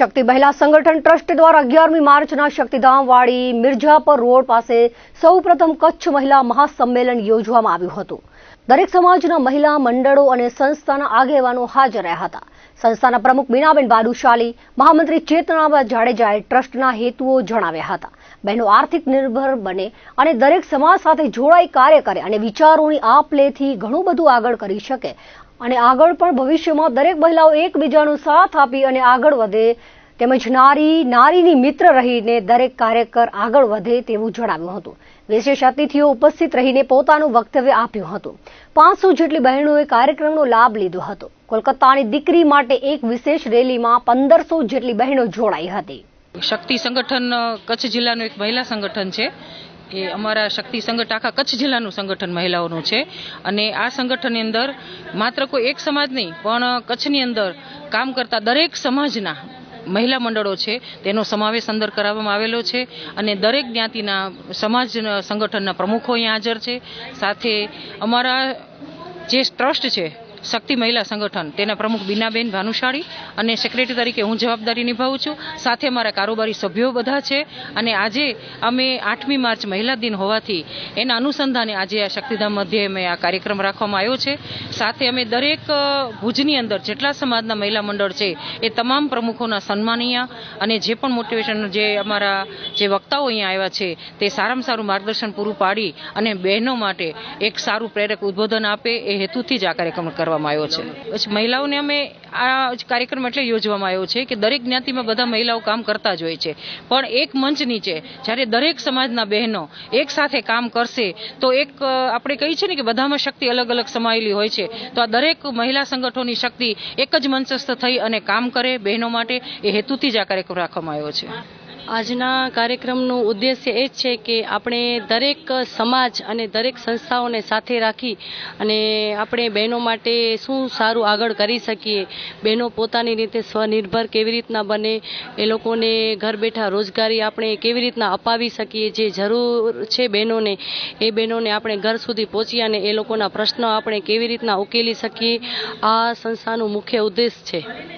શક્તિ મહિલા સંગઠન ટ્રસ્ટ દ્વારા અગિયારમી માર્ચના શક્તિધામવાળી મિર્જાપર રોડ પાસે સૌપ્રથમ કચ્છ મહિલા મહાસંમેલન યોજવામાં આવ્યું હતું. દરેક સમાજના મહિલા, મંડળો અને સંસ્થાના આગેવાનો હાજર રહ્યા હતા. સંસ્થાના પ્રમુખ બીનાબેન બાદુશાલી મહામંત્રી ચેતનાબા જાડેજાએ ટ્રસ્ટના હેતુઓ જણાવ્યા હતા. બહેનો આર્થિક નિર્ભર બને અને દરેક સમાજ સાથે જોડાઈ કાર્ય કરે અને વિચારોની આપ લેથી ઘણું બધું આગળ કરી શકે અને આગળ પણ ભવિષ્યમાં દરેક મહિલાઓ એકબીજાનો સાથ આપી અને આગળ વધે. તેમજ નારી, નારીની મિત્ર રહીને દરેક કાર્યકર આગળ વધે તેવું જણાવ્યું હતું. વિશેષ અતિથિઓ ઉપસ્થિત રહીને પોતાનું વક્તવ્ય આપ્યું હતું. પાંચસો જેટલી બહેનોએ કાર્યક્રમનો લાભ લીધો હતો. કોલકાતાની દીકરી માટે એક વિશેષ રેલીમાં પંદરસો જેટલી બહેનો જોડાઈ હતી. શક્તિ સંગઠન, કચ્છ જિલ્લાનું એક મહિલા સંગઠન છે. એ અમારા શક્તિ સંગઠન, આખા કચ્છ જિલ્લાનું સંગઠન મહિલાઓનું છે. અને આ સંગઠનની અંદર માત્ર કોઈ એક સમાજ નહીં, પણ કચ્છની અંદર કામ કરતા દરેક સમાજના મહિલા મંડળો છે. તેનો સમાવેશ અંદર કરાવવામાં આવેલો છે અને દરેક જ્ઞાતિના સમાજ સંગઠનના પ્રમુખો અહીંયા હાજર છે. સાથે અમારા જે ટ્રસ્ટ છે શક્તિ મહિલા સંગઠન. તેના પ્રમુખ બીનાબેન ભાનુશાળી અને સેક્રેટરી તરીકે હું જવાબદારી નિભાવું છું. સાથે અમારા કારોબારી સભ્યો બધા છે અને આજે અમે આઠમી માર્ચ મહિલા દિન હોવાથી એના અનુસંધાને આજે આ શક્તિધામ મધ્યે અમે આ કાર્યક્રમ રાખવામાં આવ્યો છે. સાથે અમે દરેક ભુજની અંદર જેટલા સમાજના મહિલા મંડળ છે એ તમામ પ્રમુખોના સન્માનીય અને જે પણ મોટિવેશન જે અમારા જે વક્તાઓ અહીંયા આવ્યા છે તે સારામાં સારું માર્ગદર્શન પૂરું પાડી અને બહેનો માટે એક સારું પ્રેરક ઉદ્બોધન આપે એ હેતુથી જ આ કાર્યક્રમ કરવામાં આવ્યો છે. પછી મહિલાઓને અમે આ કાર્યક્રમ એટલે યોજવામાં આવ્યો છે કે દરેક જ્ઞાતિમાં બધા મહિલાઓ કામ કરતા જ હોય છે. પણ એક મંચ નીચે જ્યારે દરેક સમાજના બહેનો એક સાથે કામ કરશે, તો એક આપણે કહીએ છીએ ને કે બધામાં શક્તિ અલગ અલગ સમાયેલી હોય છે. તો આ દરેક મહિલા સંગઠનોની શક્તિ એક જ મંચસ્થ થઈ અને કામ કરે બહેનો માટે, એ હેતુથી જ આ કાર્યક્રમ રાખવામાં આવ્યો છે. આજના કાર્યક્રમનો ઉદ્દેશ્ય એ જ છે કે આપણે દરેક સમાજ અને દરેક સંસ્થાઓને સાથે રાખી અને આપણે બહેનો માટે શું સારું આગળ કરી શકીએ? બહેનો પોતાની રીતે સ્વનિર્ભર કેવી રીતના બને? એ લોકોને ઘર બેઠા રોજગારી આપણે કેવી રીતના અપાવી શકીએ? જે જરૂર છે બહેનોને, એ બહેનોને આપણે ઘર સુધી પહોંચી અને એ લોકોના પ્રશ્નો આપણે કેવી રીતના ઉકેલી શકીએ? આ સંસ્થાનું મુખ્ય ઉદ્દેશ છે.